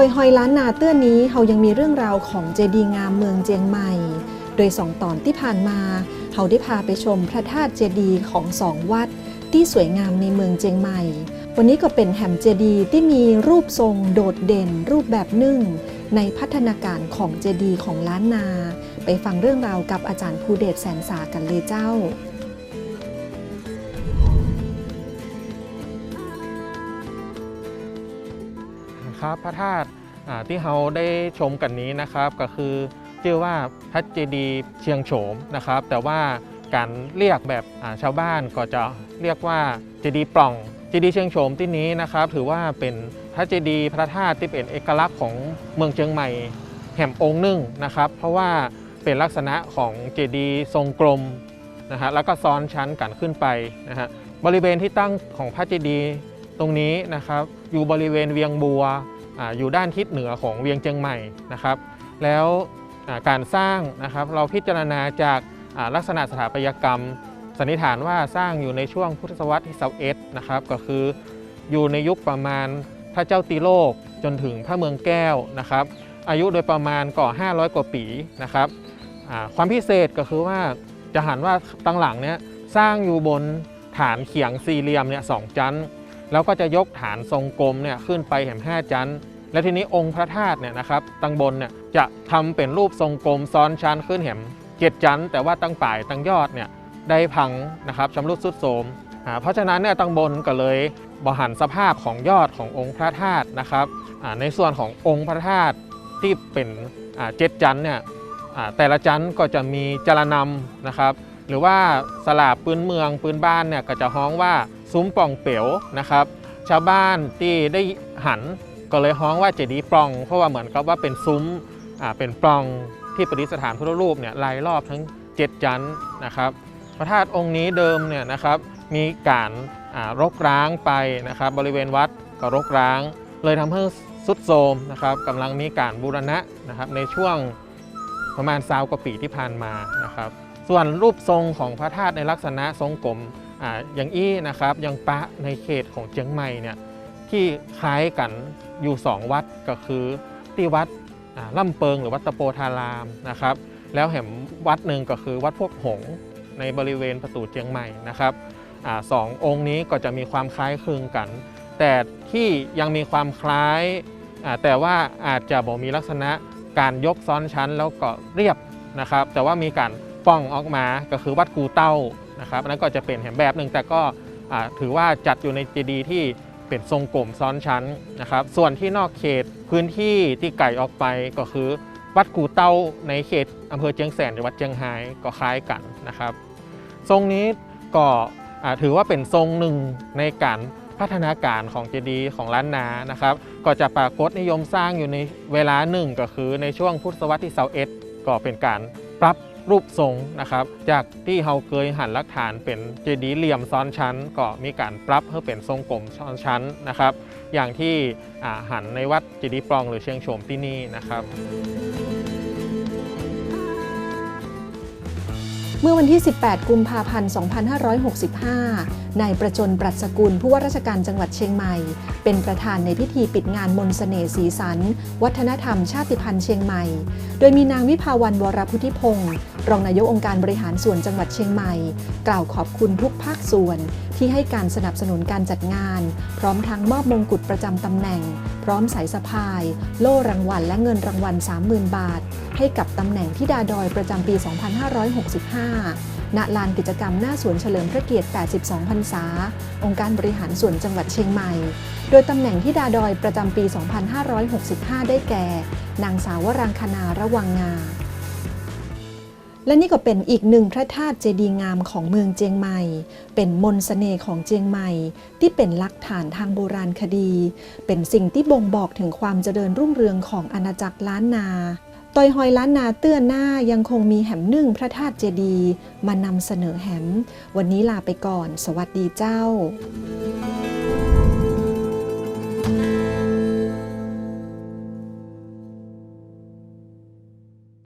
โดยฮอยล้านนาเตื้อนนี้เฮายังมีเรื่องราวของเจดีย์งามเมืองเจียงใหม่ โดยสองตอนที่ผ่านมาเฮาได้พาไปชมพระธาตุเจดีย์ของสองวัด ที่สวยงามในเมืองเจียงใหม่ วันนี้ก็เป็นแหมเจดีย์ที่มีรูปทรงโดดเด่น รูปแบบหนึ่ง ในพัฒนาการของเจดีย์ของล้านนา ไปฟังเรื่องราวกับอาจารย์ภูเดชแสนสากันเลยเจ้า ครับ พระธาตุที่เราได้ชมกันนี้นะครับก็คือชื่อว่าพระเจดีย์เชียงโฉมนะครับ แต่ว่าการเรียกแบบชาวบ้านก็จะเรียกว่าเจดีย์ปล่องเจดีย์เชียงโฉมที่นี้นะครับ ถือว่าเป็นพระเจดีย์พระธาตุที่เป็นเอกลักษณ์ของเมืองเชียงใหม่แห่มองค์หนึ่งนะครับ เพราะว่าเป็นลักษณะของเจดีย์ทรงกลมนะฮะแล้วก็ซ้อนชั้นกันขึ้นไปนะฮะบริเวณที่ตั้งของพระเจดีย์ตรงนี้นะครับ อยู่บริเวณเวียงบัว อยู่ด้านทิศเหนือของเวียงเจียงใหม่นะครับ แล้วการสร้างนะครับเราพิจารณาจากลักษณะสถาปัตยกรรมสันนิษฐานว่าสร้างอยู่ในช่วงพุทธศตวรรษที่21นะครับก็คืออยู่ในยุคประมาณพระเจ้าตีโลกจนถึงพระเมืองแก้วนะครับ อายุโดยประมาณก่อ 500 กว่าปีนะครับความพิเศษก็คือว่าจะหันว่าตั้งหลังเนี้ยสร้างอยู่บนฐานเขียงสี่เหลี่ยมเนี่ยสองจันทร์ แล้วก็จะยกฐานทรงกลมเนี่ยขึ้นไปแหมห้าชั้นและทีนี้องค์พระธาตุเนี่ยนะครับตั้งบนเนี่ยจะทำเป็นรูปทรงกลมซ้อนชั้นขึ้นแหมเจ็ดชั้นแต่ว่าตั้งป่ายตั้งยอดเนี่ยได้พังนะครับชำรุดสุดโทรมเพราะฉะนั้นเนี่ยตั้งบนก็เลยบหันสภาพของยอดขององค์พระธาตุนะครับในส่วนขององค์พระธาตุที่เป็นเจ็ดชั้นเนี่ยแต่ละชั้นก็จะมีจารนำนะครับ หรือว่าสลาบปืนเมืองปืนบ้านเนี่ยก็จะฮ้องว่าซุ้มป่องเป๋วนะครับ ชาวบ้านที่ได้หันก็เลยฮ้องว่าเจดีย์ปล่อง เพราะว่าเหมือนกับว่าเป็นซุ้มอ่าเป็นปล่องที่ประดิษฐานพุทธรูปเนี่ยรายรอบทั้ง 7 จันนะครับพระธาตุองค์นี้เดิมเนี่ยนะครับมีการอ่ารกร้างไปนะครับบริเวณวัดก็รกร้าง เลยทำให้สุดโทรมนะครับกำลังมีการบูรณะนะครับในช่วงประมาณซาวกว่าปีที่ผ่านมานะครับ ส่วนรูปทรงของพระธาตุในลักษณะทรงกลมออย่างอี้นะครับยังปะในเขตของเจียงใหม่เนี่ยที่คล้ายกันอยู่ 2 วัดก็คือที่วัดอ่าล่ำเปิงหรือวัดตะโปธารามนะครับ แล้วแห่มวัดหนึ่งก็คือวัดพวกหงในบริเวณประตูเจียงใหม่นะครับอสององค์นี้ก็จะมีความคล้ายคลึงกัน แต่ที่ยังมีความคล้าย แต่ว่าอาจจะบอกมีลักษณะการยกซ้อนชั้นแล้วก็เรียบนะครับ แต่ว่ามีการ ป้องออกมา ก็คือวัดกูเต้านะครับนั้นก็จะเป็นแห่งแบบหนึ่งแต่ก็ถือว่าจัดอยู่ในเจดีย์ที่เป็นทรงกลมซ้อนชั้นนะครับ ส่วนที่นอกเขตพื้นที่ที่ไก่ออกไปก็คือวัดกูเต้าในเขตอำเภอเจียงแสนหรือวัดเจียงไฮ้ก็คล้ายกันนะครับ ทรงนี้ก็ถือว่าเป็นทรงหนึ่งในการพัฒนาการของเจดีย์ของล้านนานะครับ ก็จะปรากฏนิยมสร้างอยู่ในเวลาหนึ่งก็คือในช่วงพุทธศตวรรษที่21ก็เป็นการปรับ รูปทรงนะครับ จากที่เราเคยหันลักฐานเป็นเจดีย์เหลี่ยมซ้อนชั้น ก็มีการปรับให้เป็นทรงกลมซ้อนชั้นนะครับ อย่างที่หันในวัดเจดีย์ปลองหรือเชียงโฉมที่นี่นะครับเมื่อวันที่ 18 กุมภาพันธ์ 2565 นายประจนปรัชกุลผู้ว่าราชการจังหวัดเชียงใหม่ เป็นประธานในพิธีปิดงานมนต์เสน่ห์สีสัน วัฒนธรรมชาติพันธุ์เชียงใหม่ โดยมีนางวิภาวันวรพุทธิพงศ์รองนายกองค์การบริหารส่วนจังหวัดเชียงใหม่ กล่าวขอบคุณทุกภาคส่วน ที่ให้การสนับสนุนการจัดงาน พร้อมทั้งมอบมงกุฎประจำตำแหน่ง พร้อมสายสะพาย โล่รางวัลและเงินรางวัล 30,000 บาท ให้กับตำแหน่งที่ดาดอยประจำปี 2565 ณ ลานกิจกรรมหน้าสวนเฉลิมพระเกียรติ 82 พรรษา องค์การบริหารส่วนจังหวัดเชียงใหม่ โดยตำแหน่งที่ดาดอยประจำปี 2565 ได้แก่ นางสาววรังคณาระวังงา และนี่ก็เป็นอีกหนึ่งพระธาตุเจดีย์งามของเมืองเจียงใหม่ เป็นมนต์เสน่ห์ของเจียงใหม่ ที่เป็นหลักฐานทางโบราณคดี เป็นสิ่งที่บ่งบอกถึงความเจริญรุ่งเรืองของอาณาจักรล้านนา ตอยหอยล้านนาเตื้อนหน้ายังคงมีแหมนึ่งพระธาตุเจดีมานำเสนอแหม วันนี้ลาไปก่อน สวัสดีเจ้า